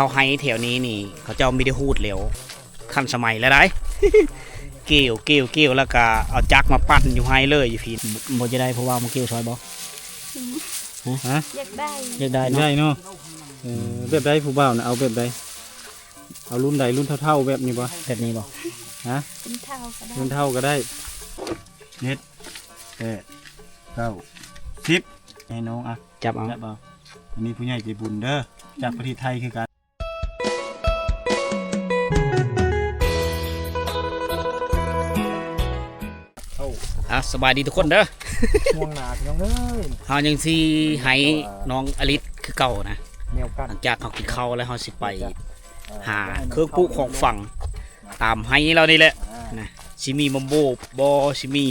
เขาให้แถวนี้นี่ เขาเจ้าไม่ได้พูดเร็วทันสมัยแล้วได้เกี่ยวเกี่ยวเกี่ยวแล้วก็เอาจักรมาปั้นอยู่ให้เลยอยู่พี่บ่จะได้เพราะว่ามันเกี่ยวซอยบ่ฮะอยากได้อยากได้เนาะได้เนาะเออแบบใดผู้บ่าวน่ะเอาแบบใดเอารุ่นใดรุ่นเท่าๆแบบนี้บ่แบบนี้บ่ฮะเป็นเท่าก็ได้รุ่นเท่าก็ได้เน็ดแปดเก้าสิบให้น้องอะจับเอาจับเอาอันนี้ผู้ใหญ่ใจบุญเด้อจากประเทศไทยคือกัน สบายดีทุกคนเด้อห่วงหนาพี่น้องเอ้ยเฮายังสิให้น้องอลิศคือเก่านะแนวกันหลังจากเขากินข้าวแล้วเขาสิไป หาเครื่องปลูกของฝั่งตามให้เรานี่แหละนะสิมีมัมโบบอสิมี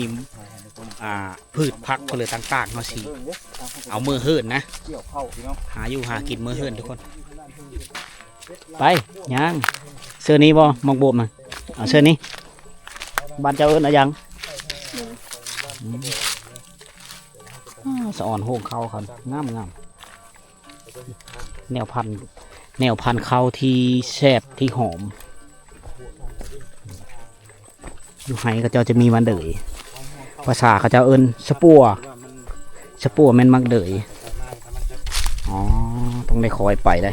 อ่าพืชผักผลไม้ต่างๆเขาสิเอามือเฮิรนนะเกี่ยวเข้าพี่น้องหาอยู่หากินมือเฮิรนทุกคน ไปย่างเสื้อนี้บ่มังโบมนะเอาเสื้อนี้บ้านเจ้าเอิ้นอะยังอืมอ่า สะอ่อนโฮงเขาครับงามงามแนวพันแนวพันเขาที่แซ่บที่หอม อยู่ไห้เขาเจ้าจะมีมันเดยภาษาเขาเจ้าเอินสปัวสปัวแม่นมักเดยอ๋อต้องได้คอยไปได้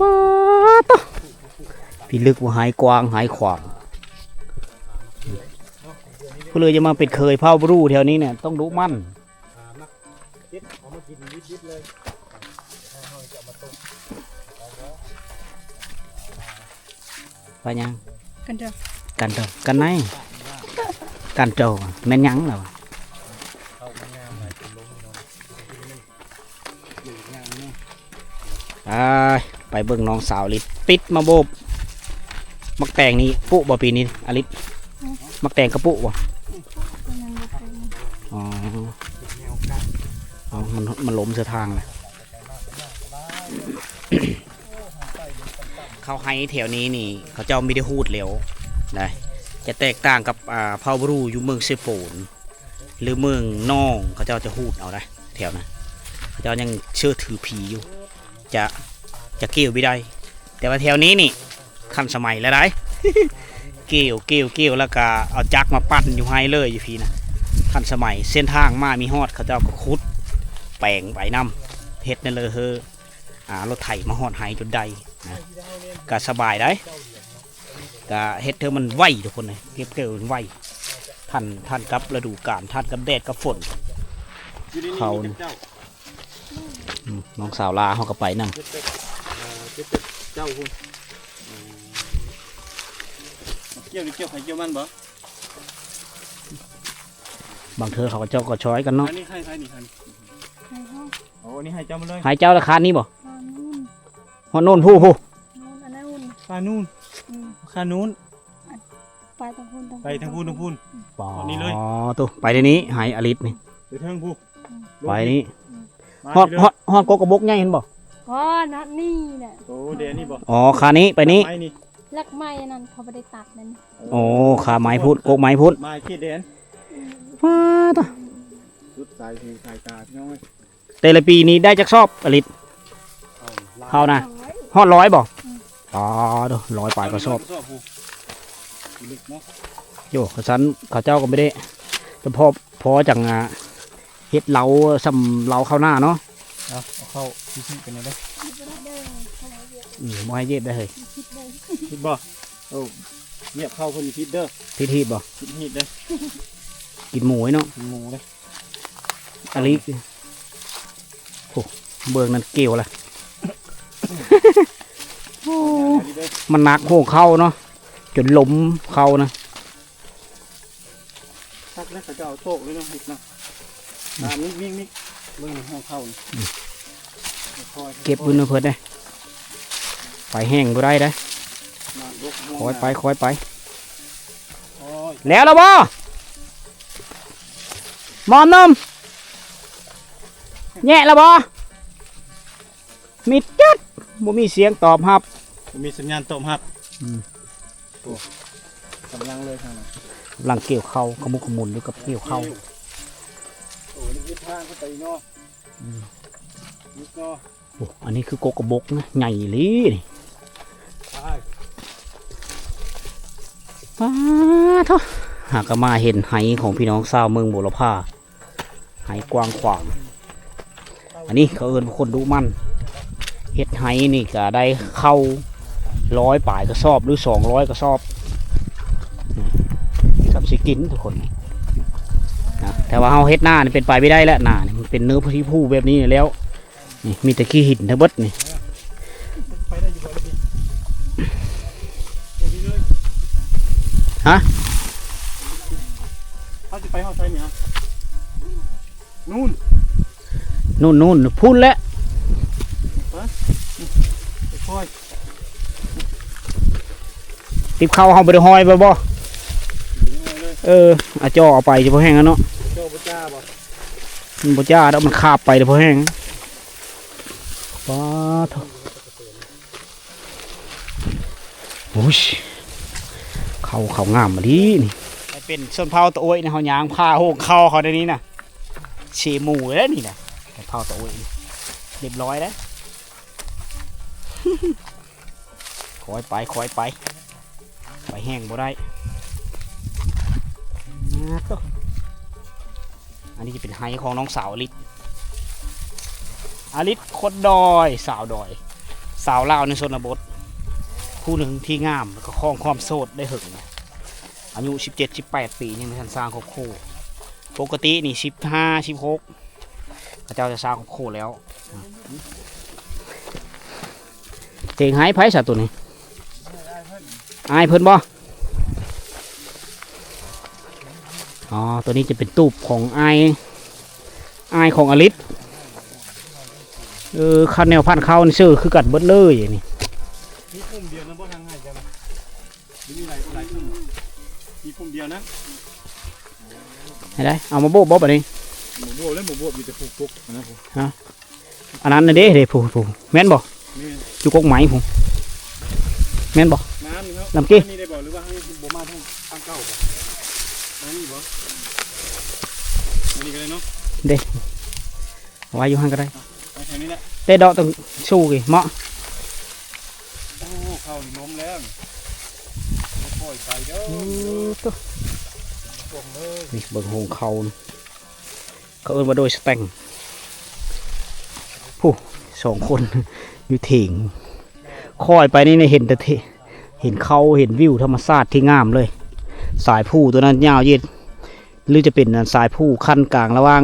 ป๊าตพี่ลึกว่าหายกว้างหายขวาง ก็เลยจะมาเป็นเคยเผาบรูแถวนี้เนี่ยต้องดูมั่นไปยังกันเถอะกันเจากันไหนกันเจาแม่นยังเหรอไปไปเบิ่งน้องสาวลิศปิดมาโบบมักแตงนี่ปุบ่ปีนี้อลิศมักแตงกระปุบ่ มันล้มเสียทางเลยเขาให้แถวนี้นี่ เขาเจ้าไม่ได้พูดเร็วนะจะแตกต่างกับอ่าเผารูอยู่เมืองเซโฟนหรือเมืองน่องเขาเจ้าจะพูดเอาได้แถวนะเขาเจ้ายังเชื่อถือผีอยู่ จะจะเกี่ยวไม่ได้ แต่ว่าแถวนี้นี่ทันสมัยแล้วได้เกี่ยวเกี่ยวเกี่ยวแล้วก็เอาจักมาปั้นอยู่ให้เลยอยู่พี่นะทันสมัยเส้นทางมามีฮอดเขาเจ้าก็ขุด แปลงไปน้ำเฮ็ดนั่นเลยเฮออ่ารถไถมาฮอดไห้จนใดนะก็สบายได้ก็เฮ็ดเธอมันไวทุกคนเลยเก็บเกี่ยวมันไวทันทันกับฤดูกาลทันกับแดดกับฝนเขามีแต่เจ้าอืมน้องสาวลาเขาก็ไปนำเจ็ดเป็ดเอ่อเจ้าคุณเกี่ยวนี่เกี่ยวไข่เกี่ยวมันบ่บางเธอเขาก็เจ้าก็ช้อยกันเนาะอันนี้ให้ใครนี่ให้ ในห้องโอ้อันนี้ให้เจ้ามาเลยหายเจ้าราคานี้บ่นอนนู่นฮอดโน่นผู้ผู้นอนอันนั้นนู่นค่านู่นอืมค่านู้นไปทางพูนทางไปทางพูนทางพูน อ๋อนี่เลย ตัวไปเดี๋ยวนี้หายอลิศนี่ไปทางพูไปนี่มาฮอดที่ฮอดฮอดกกกระบกใหญ่เห็นบ่อ๋อนัดนี่น่ะโอ้เดี๋ยวนี่บ่อ๋อคานี้ไปนี้ไม้นี่ลักไม้อันนั้นเขาไม่ได้ตัดนั่นโอ้ขาไม้พุดกกไม้พุดไม้ขี้เด่นว้าตะสุดสายหูสายตาพี่น้องเอ้ย แต่ละปีนี้ได้จักชอบอลิศเอาลเขานะร้อยฮอดร้อยบ่อ๋อเด้อร้อยปลายก็ชอบชอบผู้ลึกเนาะโยเขาซันเขาเจ้าก็ไม่ได้แต่พอพอจังอะเฮ็ดเหลาซำเหลาข้าวหน้าเนาะเอาเอาเข้าที่ที่กันเลยเด้อคิดบ่ได้เด้อเขาเอาเยอะอืมบ่ให้เย็ดได้เลยคิดได้คิดบ่โอ้เงียบเข้าคนพิษเด้อทิทีบ่พิษฮีดเด้อกินหมูไว้เนาะกินหมูเด้ออลิ โอ้เบิ่งนั่นเกี่ยวละดีเด้อมันหนักโหเข้าเนาะจนล้มเข้านะทักแล้วเขาจะเอาโชคเลยเนาะฮิดเนาะตามมิกมิกมิกเบิ่งห้องเข้านี่ค่อยๆเก็บบุญเพิ่นได้ไปแห้งบ่ได้ได้มายกหัวคอยไปคอยไปโอ้ยแล้วล่ะบ่มอมนม แย่แล้วบ่มิดจัดบ่มีเสียงตอบรับมีสัญญาณตอบรับอืมโอ้กำลังเลยทางนั้นกำลังเกี่ยวเข้าขมุกขมุนอยู่กับเกี่ยวเข้าโอ้นี่คือทางเข้าไปเนาะนี่ก็โอ้อันนี้คือกกกระบกนะใหญ่เลยนี่ใช่ป้าทอะหากมาเห็นไหของพี่น้องชาวเมืองบุรพาไหกว้างขวาง อันนี้เขาเอินคนดูมันเห็ดไหนี่ก็ได้เข้าร้อยป่ายกระสอบหรือสองร้อยกระสอบสับสิกินทุกคนนะแต่ว่าเขาเฮ็ดหน้านี่เป็นไปไม่ได้แล้วหน้านี่มันเป็นเนื้อที่ผู้แบบนี้แล้วนี่มีแต่ขี้หินทั้งเบิดนี่ฮะเขาจะไปเขาใช้เนี่ยนู่น นู่นนู่นพูดแล้วติบเข้าเขาไปได้ห้อยไปบ่เอออาจอเอาไปจะพอแห้งแล้วเนาะเจาพระเจ้าบ่มันบ่จ้าแล้วมันคาบไปเดี๋ยวพอแห้งป้าทอะโอ้ยเขาเขางามมาดีนี่เป็นส้นเผาตะโอยนะเขายางผ้าโหกเข้าเขาในนี้นะเชหมูแล้วนี่นะ เผาตะโอยนี่เรียบร้อยแล้วคอยไปคอยไป ไปแห้งบ่ได้นะโถ่อันนี้จะเป็นไฮของน้องสาวอลิศอลิศคนดอยสาวดอย สาวลาวในชนบทผู้หนึ่งที่งามแล้วก็ครองความโสดได้หึงนะอายุ 17 18 ปียังไม่ทันสร้างครอบครัวปกตินี่ 15 16 พระเจ้าจะสร้างครอบครัวแล้วนะเพลงไฮไพ่สัตว์ตัวนี้อายเพิ่นบ่อ๋อ ตัวนี้จะเป็นตูบของไอไอายของอลิสเออคันแนวพันธุ์เขานี่ชื่อคือกัดเบิดเลยอย่างนี้มีปุ่มเดียวนะบ่ทางง่ายจังมีหลายหลายปุ่มมีปุ่มเดียวนะให้ได้ เอามาโบบบ๊อบอันนี้ หมูบวบและหมูบวบมีแต่ปุกๆนะผมอันนั้นน่ะเด้เด้ผู้ผู้แม่นบ่นี่อยู่กกไหมผู้แม่นบ่น้ำนี่ครับลำกี้นี่ได้บ่หรือว่าให้บ่มาทางทางเก่าบ่น้ำนี่บ่อันนี้ก็ได้เนาะเอาไว้อยู่ห้างก็ได้ไปแค่นี้แหละเต้ดอกต้องสู้กี่เหมาะโอ้เข้านี่ล้มแล้วนี่ค่อยๆไปเด้ออือตัวตรงเลยนี่เบิ่งหงเขานี่ เขาเอิ้นว่าโดยสแตงผู้สองคนอยู่เถิงคอยไปนี่เนี่ยเห็นแต่เห็นเขาเห็นวิวธรรมชาติที่งามเลย สายผู้ตัวนั้นยาวเย็ดหรือจะเป็นสายผู้ขั้นกลางระหว่าง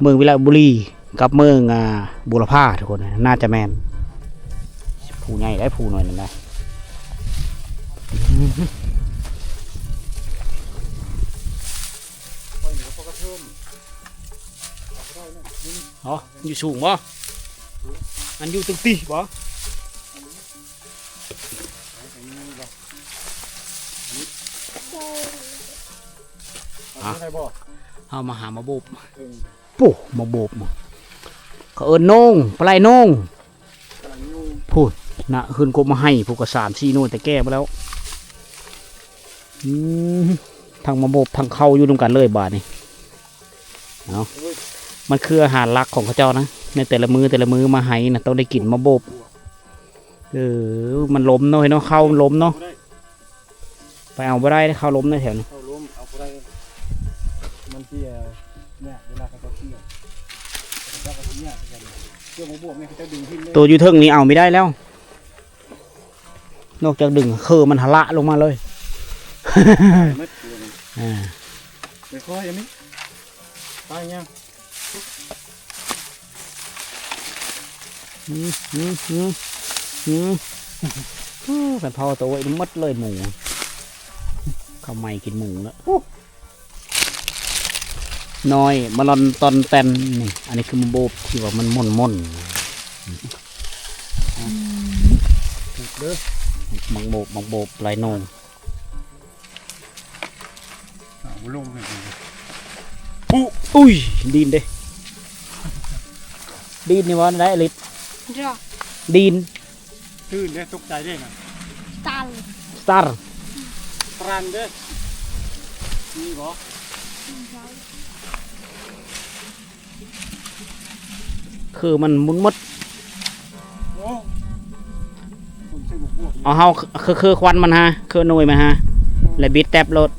เมืองวิลาบุรีกับเมืองบุรพาทุกคนน่าจะแมนผู้ใหญ่ได้ผู้หน่อยหนึงได้ นี่อ๋ออยู่สูงบ่อันอยู่ตึงตีบ่อันนี้บ่เอาไปได้บ่เอามาหามาโบบเออปุ๊มาโบบมาเขาเอินนงปลายนงกำลังอยู่พูดนะขึ้นกบมาให้ผูกกระสามสี่โน่นแต่แก้ไปแล้วอืมทางมาโบบทางเข้าอยู่ตรงกันเลยบาทนี่เอา มันคืออาหารหลักของเขาเจ้านะ ในแต่ละมือแต่ละมือมาให้นะต้องได้กินมาโบบเออมันล้มเนาะเห็นเนาะเข้ามันล้มเนาะบ่ได้ไปเอาไม่ได้เข้าล้มในแถวนี้เข้าร่วมเอาไปได้มันเที่ยเนี่ยเวลาเขาจะเที่ยวเขาจะเอาเนี่ยกันเที่ยวหมูบวกเนี่ยเขาจะดึงขึ้นเลยตัวอยูเทิงนี้เอาไม่ได้แล้ว นอกจากดึงคือมันหละลงมาเลยไม่กลัวมันอ่าไม่ค่อยยังไม่ตายยัง อืมอืมอืมอืมอืมแต่พอตัวไอ้นี่มัดเลยหมูข้าวไม่กินหมูแล้วน้อยมาลอนตอนแตนนี่ อันนี้คือมันโบบที่ว่ามันม่นม่นเด้อๆมังโบบมังโบบลายโหนงเอาลงเลยอุ๊อุ้ยดีนเด้ดีนนี่วะได้อลิศรอดีนตื่นเด้อตกใจเด้อนะตันสตาร์ ตรันเด้อนี่บ่คคือมันมุนมดโอ้ผมซื้อหมกบวกเอาเฮาคือคือควันมันฮะคือหน่วยมันฮะแล้วบิดแตบรถ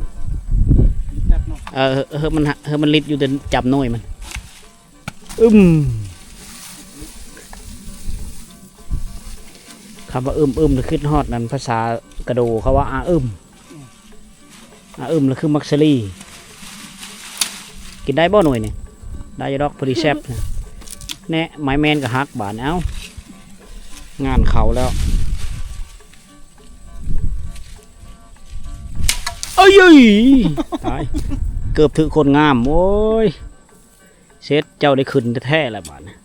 แซ่บเนาะเออเฮ้มันเฮ้มันลิดอยู่แต่จับหน่วยมัน อึม คำว่าอึมอึมหรือขึ้นฮอดนั้นภาษากระโดเขาว่าอาอึมอาอึมหรือคือมักซลี่กินได้บ่หน่วยนี่ได้ยดอกพอดีแซ่บนะแน่ไม้แมนกับฮักบานเอ้างานเขาแล้วเอ้ยเอ้ยตายเกือบถือคนงามโอ้ยเซ็ตเจ้าได้ขึ้นแท้ๆแล้วบาดนะ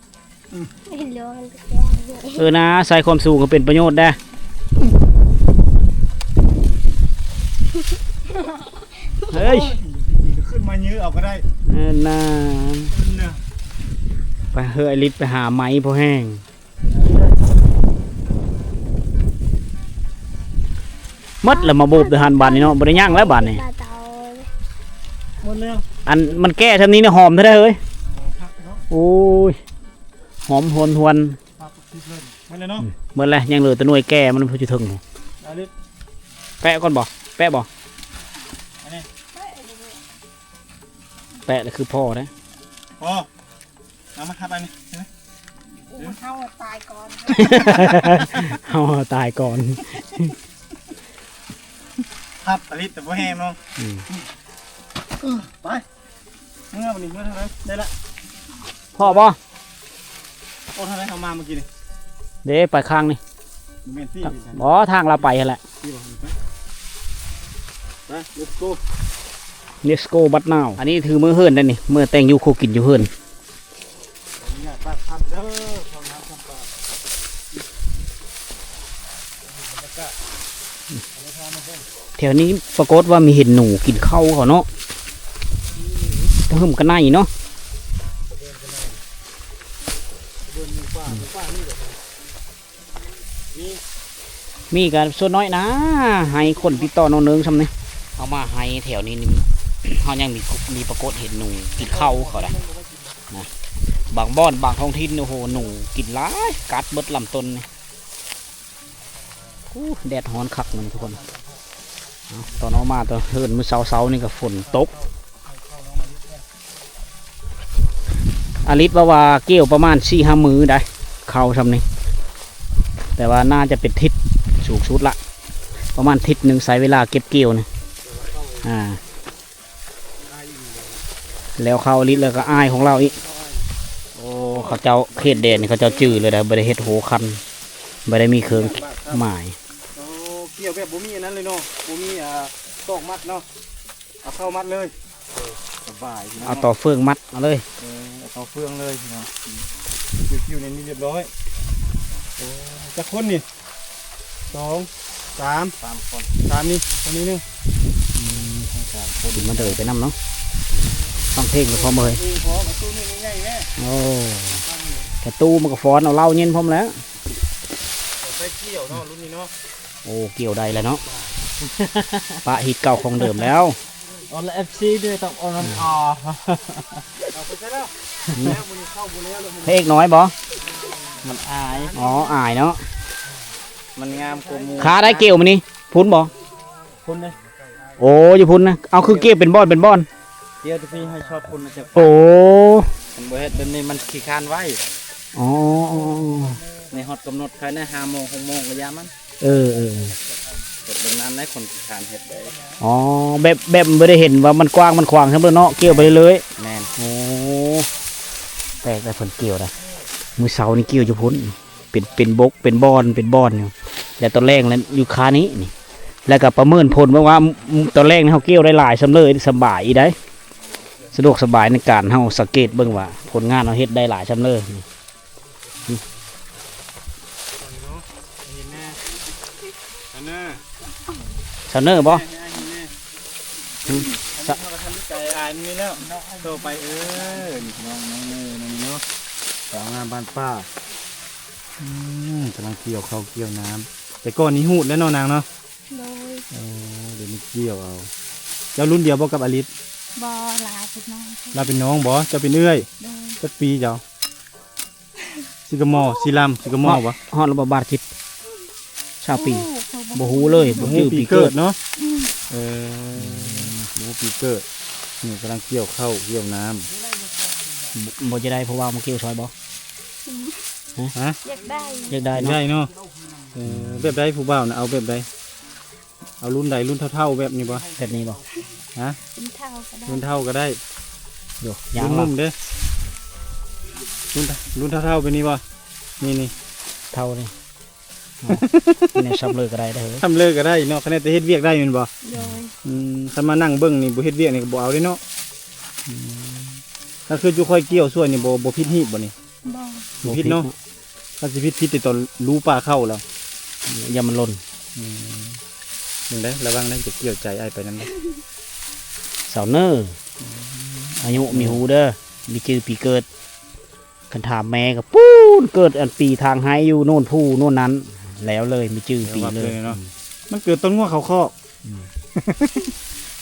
ไม่รู้มันก็แก่ เลยเออนะใส่ความสูงก็เป็นประโยชน์ได้เฮ้ยขึ้นมายื้อเอาก็ได้เออนะเนี่ยไปเฮ้ยไอลิศไปหาไม้พอแห้งหมดแล้วมาโบบเดือหันบานนี่เนาะบริย่างแล้วบานนี่ปลาเตาหมดแล้วอันมันแก้ทำนี้เนี่ยหอมเท่าได้เฮ้ยเอาพักเนาะโอ้ยหอมหวนหวนพักทิพ เลยหมดเลยเนาะเมื่อไรยังเหลือแต่หน่วยแก้มันพอจะถึงอาลิสแปะก่อนบ่แปะบ่อันนี้แปะแล้วคือพ่อนะพอเอามาครับอันนี้เห็นไหมเข้าตายก่อนเอาตายก่อนครับอาลิสแต่พอแห้งเนาะอืมไปเมื่อวันนี้เมื่อเท่าไหรได้ละพ่อบ่โอ้เท่าไหรเอามาเมื่อกี้นี่ เด้ไปข้างนี่โมเมนตี้ดีนะบ่ทางเราไปแหละที่บอกไปไป let's go เนสโกบัตนาวอันนี้ถือมือเฮิรนได้นี่มือแต่งอยู่โคกินอยู่เฮิรนขออนุญาตปากพันเด้อความน้ำความปลาบรรยากาศเอาไปทานมาเพิ่มแถวนี้ปรากฏว่ามีเห็นหนูกินข้าวเขาเนาะถ้าหึมกันไนเนาะ มีกันส่วนน้อยนะ ให้คนติดต่อน้องเนิงซำนี่เอามาให้แถวนี้นี่เขายังมีมีปรากฏเห็นหนูกินเข้าเขาได้นะบางบ้อนบางท้องถิ่นโอ้โหหนูกินหลายกัดเบิดลำต้นนี่อู้แดดฮ้อนคักมันทุกคนตอนออกมาตอนเฮินมือเช้านี่ก็ฝนตกอาลิศว่าว่าเกี่ยวประมาณสี่ห้ามือได้ เข้าทำนี่แต่ว่าน่าจะเป็นทิศ สูงสุดละ ประมาณทิศหนึ่งใช้เวลาเก็บเกี่ยวนี่อ่า แล้วเขาลิศแล้วก็อายของเราอีก โอ้เขาเจ้าเขตแดนนี่เขาเจ้าจื้อเลยนะบริเฮ็ดโหคันบริมีเครื่องหมายโอ้เกี่ยวแบบบ่มีอันนั้นเลยเนาะบ่มีอ่าตอกมัดเนาะเอาเข้ามัดเลยสบายพี่น้งเอาต่อเฟืองมัดเอาเลยเออเอาเข้าเฟืองเลยพี่น้องคิวๆในนี้เรียบร้อยโอ้จะคนนี่ สองสามสามคนสามนี่คนนี้หนึงสามคนดิมาเดยไปนำเนาะฟังเพลงก็พร้อมเลยนี่พอมาตู้นี่ง่ายๆแม่โอ้แค่ตู้มันก็ฟ้อนเอาเหล้าเย็นพร้อมแล้วใส่เกี่ยวเนาะรุ่นนี้เนาะโอ้เกี่ยวใดแล้วเนาะปะฮิตเก่าของเดิมแล้วออนเอฟซีด้วยต้องออนอ่าเอาไปใช่แล้วแล้วมันเข้าบุแล้วแล้วมันพระเอกน้อยบ่มันอาย อ๋ออายเนาะ มันงามกว่าหมูขาได้เกี่ยวมันนี่พุ้นบ่คุณเลยโอ้อยาพุ้นนะเอาคือเกี่ยวเป็นบอนเป็นบอน เดี๋ยวที่พี่ให้ชอบคุณนะจ๊ะโอ้มันบ่เฮ็ดแบบนี้มันขี้คร้านไว้อ๋ออ๋อในฮอดกำหนดภายใน5โมง6โมงระยะมันเออเออเฮ็ดแบบนั้นให้คนขี้คร้านเฮ็ดได้อ๋อแบบแบบไม่ได้เห็นว่ามันกว้างมันขวางใช่ไหมเนาะเกี่ยวไปเลยแม่นโอ้แปลกแต่ผลเกี่ยวนะมือเสานี่เกี่ยวอยู่พุ่นเป็นเป็นบกเป็นบอนเป็นบอนอยู่ แล้วตอนแรกนั้นอยู่คานี้นี่ แล้วก็ประเมินผลว่าว่าตอนแรกเขาเกี่ยวได้หลายสำเลยสบายอีได้สะดวกสบายในการเฮาสังเกตเบิ่งว่า ผลงานเราเฮ็ดได้หลายสำเลยนี่เห็นอันน่ะเสนอบ่เห็นแน่อันนี้เขาก็ทำวิจัยอ่านนี่แล้วโตไปเออน้องน้องเนยน้องเนาะสาวงามบ้านป้ากำลังเกี่ยวเข้าเกี่ยวน้ำ แต่ก่อนนี้หูดแล้วเนาะนางเนาะโดยโอ้เดี๋ยวนี้เกี่ยวเอา เจ้ารุ่นเดียวบ่กับอลิสบอลาพี่น้องเราเป็นน้องบ่เจ้าเป็นเอื้อยโดยจักปีเจ้าซิกามอซิลัมซิกามอวะฮอดระบบบาดจิตชาวปีบ่ฮู้เลยบ่บ่ชื่ฮู้อปีปีเกิเกิดดเนาะเออบ่ฮู้ปีเกิดนี่กำลังเกี่ยวข้าวเกี่ยวน้ำบ่จะได้เพราะว่ามันเกี่ยวซอยบ่ฮะอยากได้อยากได้เนาะได้เนาะเออแบบใดผู้บ่าวน่ะเอาแบบใดเอารุ่นใดรุ่นเท่าๆแบบนี้บ่แบบนี้บ่ฮะเป็นเท่าก็ได้รุ่นเท่าก็ได้อยู่ยารุ่งนละนุ่มเด้อรุ่นรุ่นเท่าๆไปนี่บ่นี่นี่เท่านี่เอาเนี่ยซ้ำเลยก็ได้เด้อเฮ้ยทำเลิกก็ได้เนาะคะแนนแต่เฮ็ดเวียกได้แม่นบ่โดยอืมคันมานั่งเบิ่งนี่บ่เฮ็ดเวียกนี่ก็บ่เอาเด้เนาะอืมถ้าคืออยู่ค่อยเกี่ยวส่วนนี่บ่บ่ผิดฮีบบ่นี่บ่บ่ผิดเนาะถ้าสิผิดผิดแต่ตอนรู้ปลาเข้าแล้ว อย่ามันหล่นอืมยังได้ระวังได้จะเกี่ยวใจไอ้ายไปนั่นเด้อเสาเนอร์อายุมีหูเด้อมีชื่อปีเกิดคันถามแม่ก็ปูนเกิดอันปีทางให้อยู่โน่นผู้โน่นนั้น แล้วเลยมีชื่อปีเลยเนาะมันเกิดต้นงัวเขาคอกอืม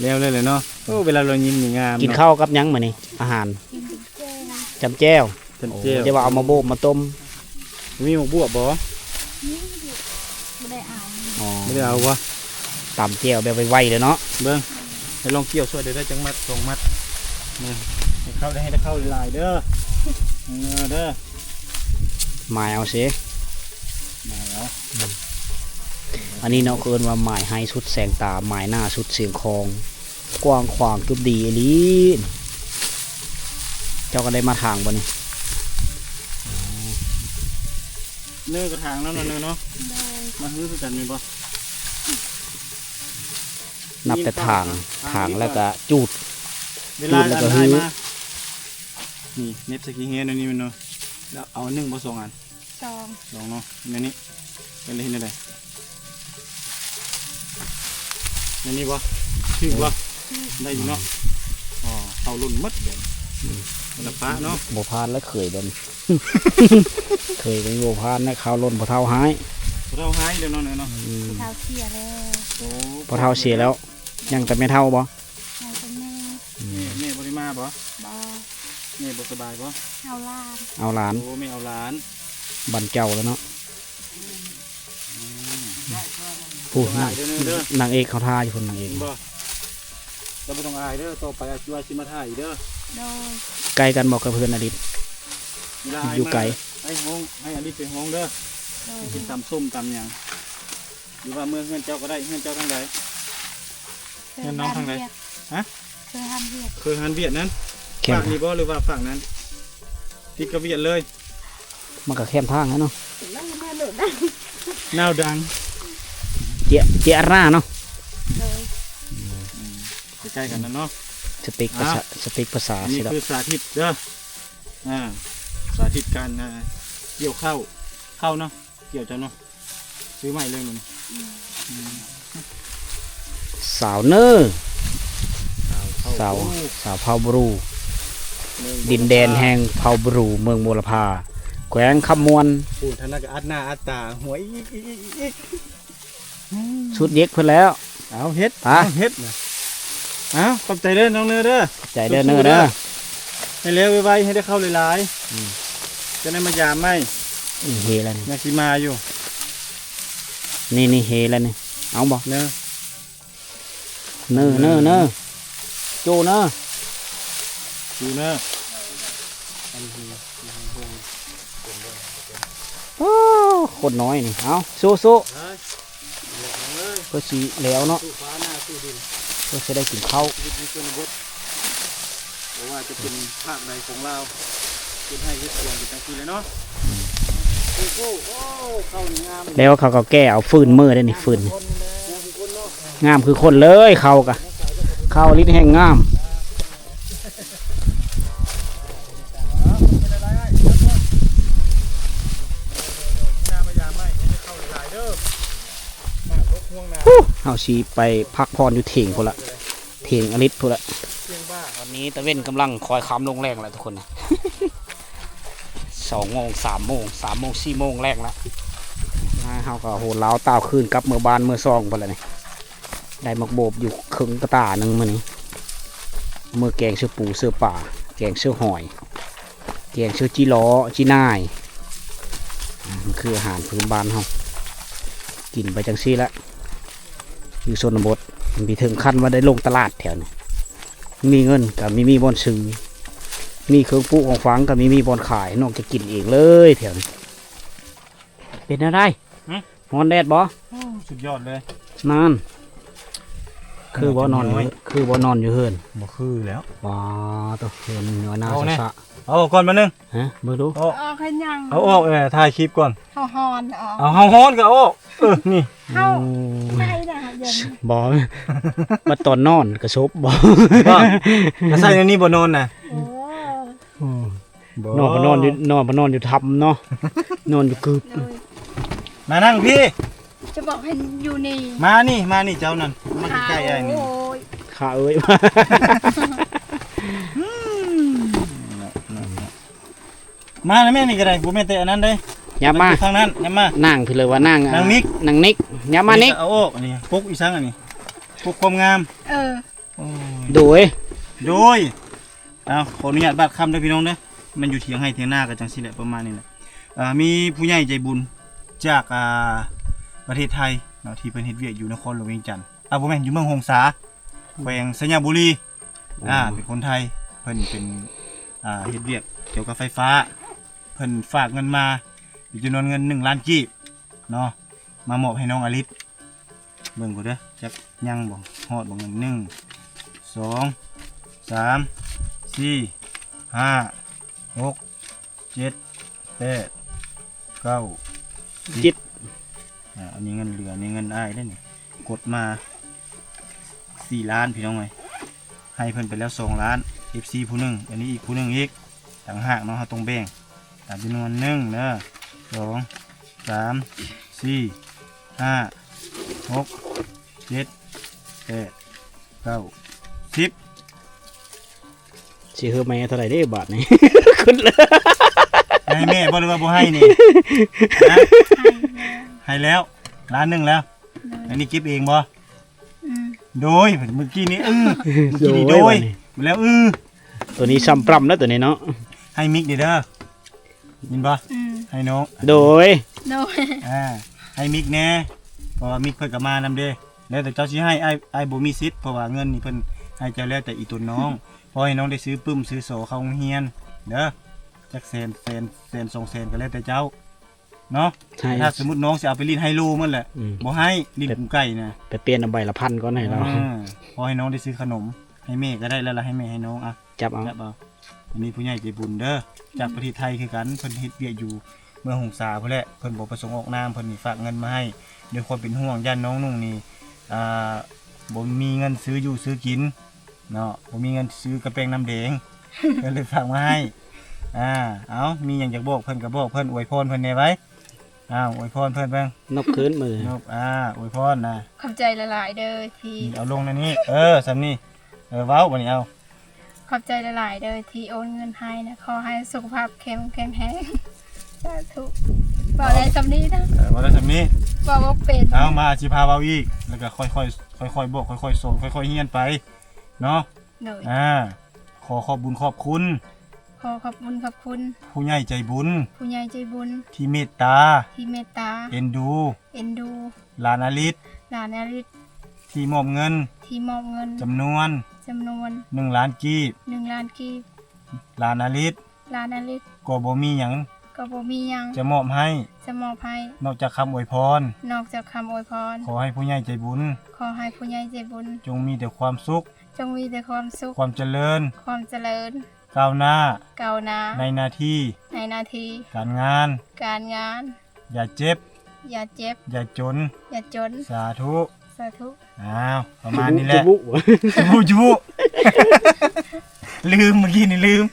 แล้วเลยเลยเนาะโอ้เวลาเรายิ้มนี่งามกินเะข้าวกับหยังมื้อนี้อาหารกินเป็นแก้วจำแจ้วเพิ่นโอ้เจียวจะว่าเอามาโบกมาต้มมีหมกบวบบ่นี่ไม่ได้ อ่านอ๋อไม่ได้เอาวะตำแจ้วแบบไวๆเลยเนาะเบิ่งให้ลองเกี่ยวช่วยเดี๋ยวได้จังมัดสองมัดนี่ให้เข้าได้ให้ได้เข้าหลายๆเด้อเออเด้อหมายเอาสิมาแล้วอันนี้เนาะเกินว่าหมายให้สุดแสงตาหมายหน้าสุดเสียงคอง กว้างขวางกึบดีอหลีเจ้าก็ได้มาทางบ่นี่ เนื้อกระถางแล้วเนาะเนื้อเนาะโดยมาฮื้อคือกันมีบ่นับแต่ทางทางแล้วก็จูดเวลาแล้วก็อันฮื้ได้อมานี่เน็บสกีเฮดอันนี้มันเนาะแล้วเอาอันหนึ่งบ่สองอันซองลองเนาะในนี้เป็นอะไรเห็นอะไรในนี้บ่ชื่อบ่ได้อยู่เนาะอ๋อเข้ารุ่นหมัดเดี๋ยวมัน ละปะเนาะบ่พานแล้วเคยบ่นเคยไปบ่พานนะข้าวล้นบ่เท่าหายเราหายเดี๋ยวเนาะเนาะอืมเท่าเสียแล้วโอ้บ่เท่าเสียแล้ว ยังแต่ไม่เท่าบ่เอาเป็นแม่แม่บริมาบ่บ่แม่บ่สบายบ่เอาลานเอาหลานโอ้ไม่เอาหลานบันเจ้าแล้วเนาะผู้ต้องนาอางยเด้อเด้อนางเอกเขาทาอยู่คนนางเอกเห็นบ่เราไม่ต้องอายเด้อต่อไปอาชีวะชิมาถ่ายเด้อ โดยใกล้กันบอกกับเพื่อนอดีตเวลาอยู่ไกลให้ห้องให้อันนี้ไปห้องเด้อโดยกินตำส้มตำหยังหรือว่าเมื่อเฮือนเจ้าก็ได้เฮือนเจ้าทั้งใดเคยเงินน้องทางไหนเวียดฮะเคยทำเวียดเคยหันเวียดนั้นแคมฝั่งนี้บ่หรือว่าฝั่งนั้นติดกับเวียดเลยมันก็แคมทางนะเนาะแล้วมาหนุนได้นาวดังเจียเจียร่าเนาะโดยใกล้ๆกันนะเนาะ สติกภาษาสติกภาษาอันนี้สิละคือสาธิตเด้ออ่าสาธิตการอ่าเกี่ยวข้าวข้าวเนาะเกี่ยวจ้ะเนาะซื้อใหม่เลยมันสาวเนอร์ข้สาวโอ้สาวเผาบรู เมืองดินแดนแห่งเผาบรูเมืองโมลพาแขวงคำมวนพูดท่านนักอัดหน้าอัดตาหัวอีกอีกอีกอีกชุดเย็กเพื่อนแล้ว เอาเฮ็ดอะ เอาเฮ็ดนะเอาขอบใจเด้อน้องเนื้อเด้อใจเด้อเนอร์เด้อให้เร็วไวๆให้ได้เข้าหลายอืมๆจะได้มายามไหมนี่เฮแล้วนี่อยากสิมาอยู่ นี่นี่เฮแล้วนี่เอาบอกเนอะเนอร์เนอร์เนอร์โจเนอร์ดูเนอะโอ้คนน้อยนี่เอาสู้สู้ๆก็สีแล้วเนาะ สู้ฟ้าหน้าสู้ดิน ก็จะได้กินข้าวชีวิตในชนบทเพราะว่าจะเป็นภาคใดของเราเป็นให้เฮ็ดสวนเป็นจังซี่เลยเนาะโอ้โหโอ้เข้านี่งามแล้วเขาก็แก้เอาฟืนมือได้นี่ฟืนนี่คนเลยงามคือคนเนาะงามคือคนเลยเขากะเขาลิ้นแห่งงาม หน้ามายามไหมให้ได้เข้าหลายๆเด้อมารถห่วงนา เอาชีไปพักพรอยู่เถียงพุ่นละเถียงอลิศพุ่นละเชียงบ้าตอนนี้ตะเว้นกำลังคอยคำลงแรงแล้วทุกคนนะสองโมงสามโมงสามโมงสี่โมงแรงแล้วมาเฮาก็โหล้าวต้าวขึ้นกลับเมื่อบานเมื่อซองพุ่นละนี่ได้มักโบบอยู่ครึ่งกระตาหนึ่งมื้อนี้เมื่อแกงเสื้อปูเสื้อป่า แกงเสื้อหอย แกงเสื้อจีล้อจีน่ายมันคืออาหารพื้นบ้านเฮากินไปจังซี่ละ อยู่ชนบทมันมีถึงขั้นว่าได้ลงตลาดแถวนี้มีเงินกับมีมีบอนซื้อมีเครื่องปลูกของฟังกับมีมีบอนขายนอกจากกินเองเลยแถวนี้เป็นอะไรฮอนแดดบ่สุดยอดเลยนานคือบ่นอนอยู่คือบ่นอนอยู่เฮือนบ่คือแล้วว้าตัวเฮือนเนื้อหน้าเอาแน่สะเอาก่อนมานึงๆฮะเบิ่งดูเอาออกให้ยังเอาออกเออถ่ายคลิปก่อนเฮาฮอนออกเอาเฮาฮ้อนก็เอาออกเออนี่เฮา โอ้ได้นะเดี๋ยวนี้บ่มาตอนนอนกระชบบ่ว่าถ้าใส่ในนี้บ่นอนน่ะโอ้นอนบ่นอนอยู่นอนบ่นอนอยู่ทับเนาะนอนอยู่กึบเลยมานั่งพี่ จะบอกให้อยู่นี่ มานี่มานี่เจ้านั่นมาใกล้ๆไอ้นี่โอ้ยขาเอ้ยมาแล้วแม่นี่ก็ได้บ่แม่นแต่อันนั้นเด้อ ย่ามาทางนั้นอย่ามานั่งพี่เลยว่านั่งอะนั่งนิกนั่งนิกอย่ามานิกเอาออกอันนี้ปุกอีสังอันนี้ปุกความงามเออโอ้ยโดยโดยเอาขออนุญาตบัดคำเด้อพี่น้องเด้อมันอยู่เถียงให้เถียงหน้ากันจังซี่แหละประมาณนี้แหละอ่ามีผู้ใหญ่ใจบุญจากอ่าประเทศไทยเนาะที่เพิ่นเฮ็ดเวียกอยู่นครหลวงเวียงจันทน์อ่าบ่แม่นอยู่เมืองหงสาแขวงสัญญาบุรีอ่าเป็นคนไทยเพิ่นเป็นอ่าเฮ็ดเวียกเกี่ยวกับไฟฟ้า เพิ่นฝากเงินมา อยู่จำนวนเงิน1ล้านกีบเนาะมามอบให้น้องอลิศเบิ่งกูเด้อจักยังบ่ฮอดบ่เงินหนึ่งสองสามสี่ห้าหกเจ็ดแปดเก้าสิบจิตอ่าอันนี้เงินเหลืออันนี้เงินอ้ายได้อนี่กดมาสี่ล้านพี่น้องเอ้ยให้เพิ่นไปแล้วสองล้าน FC ผู้หนึ่งอันนี้อีกผู้หนึ่งอีกต่างหากเนาะเราต้องแบ่งตามจำนวนหนึ่งเนอะ สองสามสี่ห้าหกเจ็ดแปดเก้าสิบสิเฮือแม่เท่าไหร่เด้บาทนี่ขึ้นเลยให้แม่บ่หรือว่าบ่ให้นี่นะให้แล้วล้านหนึ่งแล้ว อันนี้เก็บเองบ่อืมโดยเมื่อกี้นี้อื้อเมื่อกี้นี้โดยมาแล้วอื้อตัวนี้ซ้ำปรำแล้วตัวนี้เนาะให้มิกเด้อเด้อยินบ่อืม ให้น้องโดยโดยอ่าให้มิกแน่เพราะว่ามิกเพิ่นก็มานำเด้แล้วแต่เจ้าสิให้ไอ้ไอ้บ่มีสิทธิ์เพราะว่าเงินนี่เพิ่นให้เจ้าแล้วแต่อีตัวน้องพอให้น้องได้ซื้อปึ้มซื้อโสเข้าโรงเรียนเด้อจักแสนแสนแสนสองแสนก็แล้วแต่เจ้าเนาะใช่ถ้าสมมุติน้องสิเอาไปลิ้นไฮโลมันแหละอืมบ่ให้ลิ้นกุ้งไก่นะ ไปเปลี่ยนเอาใบละพันก่อนให้เราอ่าพอให้น้องได้ซื้อขนม ให้แม่ก็ได้แล้วล่ะให้แม่ให้น้องอะจับเอาจับเอา อันนี้ผู้ใหญ่ใจบุญเด้อจากประเทศไทยคือกันเพิ่นเฮ็ดเวียกอยู่เมืองหงสาพุ่นแหละเพิ่นบ่ประสงค์ออกนามเพิ่นนี่ฝากเงินมาให้ด้วยความเป็นห่วงย่านน้องนุ่งนี่อ่าบ่มีเงินซื้ออยู่ซื้อกินเนาะบ่มีเงินซื้อกระเป้งน้ำแดง ก็เลยฝากมาให้อ่าเอามีหยังอยากบอกเพิ่นก็บอกเพิ่นอวยพรเพิ่นแหน่ไว้อ้าวอวยพรเพิ่นเบิ่งนกคืนมือ นบอ่าอวยพรนะขอบใจหลายๆเด้อที่นี่ เอาลงในนี้เออสำนี่เออเว้าบัดนี้เอา ขอบใจหลาย ๆ เด้อที่โอนเงินให้นะขอให้สุขภาพเข้มแข็งแรงสาธุบอกได้สำนี้นะเออว่าแล้วสำนี้บอกว่าเป็นเอามาสิพาเว้าอีก แล้วก็ค่อยๆค่อยๆบอกค่อยๆสอนค่อยๆเฮียนไป เนาะโดยอ่าขอขอบบุญขอบคุณ ขอขอบคุณขอบคุณ ผู้ใหญ่ใจบุญ ผู้ใหญ่ใจบุญ ที่เมตตา ที่เมตตา เอ็นดู เอ็นดูหลานอลิศหลานอาริศที่มอบเงิน ที่มอบเงินจำนวน จำนวน1ล้านกีบหนึ่งล้านกีบหลานอลิศหลานอาริศก็บ่มีหยังก็บ่มีหยังจะมอบให้จะมอบให้นอกจากคำอวยพร นอกจากคำอวยพร ขอให้ผู้ใหญ่ใจบุญ ขอให้ผู้ใหญ่ใจบุญ จงมีแต่ความสุข จงมีแต่ความสุข ความเจริญ ความเจริญก้าวหน้าก้าวหน้า ในหน้าที่ ในหนาทีการงาน การงาน อย่าเจ็บ อย่าเจ็บ อย่าจน อย่าจน สาธุ สาธุอ้าวประมาณนี้แหละจุบุจูบุจูบุลืมเมื่อกี้นี่ลืม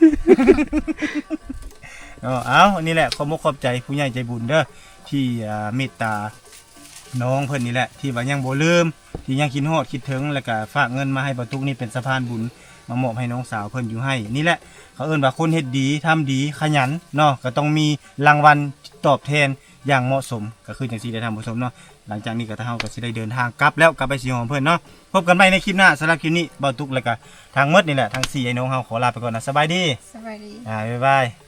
เอาเอาอันนี้แหละขอมกขอบใจผู้ใหญ่ใจบุญเด้อที่อ่าเมตตาน้องเพิ่นนี่แหละ ที่ว่ายังบ่ลืม ที่ยังคิดฮอดคิดถึงแล้วก็ฝากเงินมาให้ประตุกนี่เป็นสะพานบุญมามอบให้น้องสาวเพิ่นอยู่ให้ นี่แหละ เขาเอิ้นว่าคนเฮ็ดดีทำดีขยันเนาะก็ต้องมีรางวัลตอบแทนอย่างเหมาะสม ก็คือจังซี่ได้ทำผู้ชมเนาะ หลังจากนี้ก็ถ้าเฮาก็สิได้เดินทางกลับแล้วกลับไปสีหอมเพิ่นเนาะพบกันใหม่ในคลิปหน้าสำหรับคลิปนี้บ่าวตุกแล้วก็ทางหมดนี่แหละทางสี่ไอ้น้องเฮาขอลาไปก่อนนะสบายดีสวัสดี อ่าบ๊ายบาย